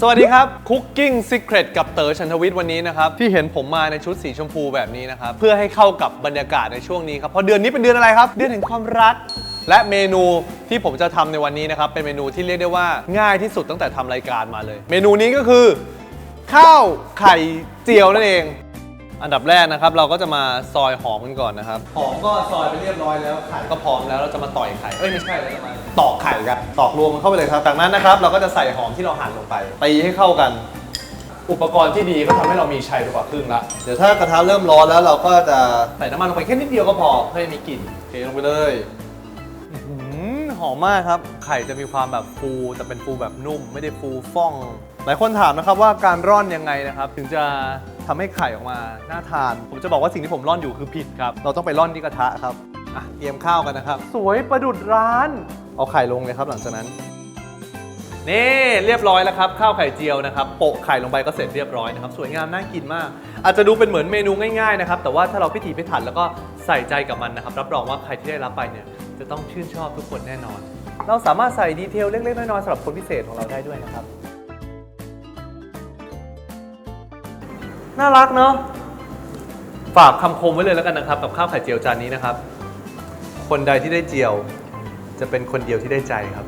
สวัสดีครับ Cooking Secret กับเต๋อชันทวิทย์วันนี้นะครับ ที่เห็นผมมาในชุดสีชมพูแบบนี้นะครับ เพื่อให้เข้ากับบรรยากาศในช่วงนี้ครับ เพราะเดือนนี้เป็นเดือนอะไรครับ เดือนแห่งความรัก และเมนูที่ผมจะทำในวันนี้นะครับ เป็นเมนูที่เรียกได้ว่าง่ายที่สุดตั้งแต่ทำรายการมาเลย เมนูนี้ก็คือ ข้าวไข่เจียวนั่นเอง อันดับแรกนะครับ เราก็จะมาซอยหอมกันก่อนนะครับ หอมก็ซอยไปเรียบร้อยแล้วไข่ก็พร้อมแล้วเราจะมาต่อยไข่เอ้ยไม่ใช่เราจะมา ตอกไข่กันตอกรวมมันเข้าไปเลยครับจากนั้นนะครับเราก็จะใส่หอมที่เราหั่นลงไปตีให้เข้ากัน อุปกรณ์ที่ดีก็ทำให้เรามีชัยไปกว่าครึ่งละเดี๋ยวถ้ากระทะเริ่มร้อนแล้วเราก็จะใส่น้ำมันลงไปแค่นิดเดียวก็พอให้มีกลิ่นเทลงไปเลยอื้อหือหอมมากครับ ไข่จะมีความแบบฟูแต่เป็นฟูแบบนุ่ม ไม่ได้ฟูฟ่อง หลายคนถามนะครับว่าการร่อนยังไงนะครับถึงจะทำให้ไข่ออกมาน่าทาน ผมจะบอกว่าสิ่งที่ผมร่อนอยู่คือผิดครับ เราต้องไปร่อนที่กระทะครับ อะเตรียมข้าวกันนะครับ สวยประดุดร้าน เอาไข่ลงเลยครับหลังจากนั้น นี่เรียบร้อยแล้วครับ ข้าวไข่เจียวนะครับโปะไข่ลงไปก็เสร็จเรียบร้อยนะครับ สวยงามน่ากินมาก อาจจะดูเป็นเหมือนเมนูง่ายๆนะครับแต่ว่าถ้าเราพิถีพิถันแล้วก็ใส่ใจกับมันนะครับ รับรองว่าใครที่ได้รับไปเนี่ยจะต้องชื่นชอบทุกคนแน่นอน เราสามารถใส่ดีเทลเล็กๆน้อยๆสำหรับคนพิเศษของเราได้ด้วยนะครับ น่ารักเนาะฝากคำคมไว้เลยแล้วกันนะครับ กับข้าวไข่เจียวจานนี้นะครับ คนใดที่ได้เจียว จะเป็นคนเดียวที่ได้ใจครับ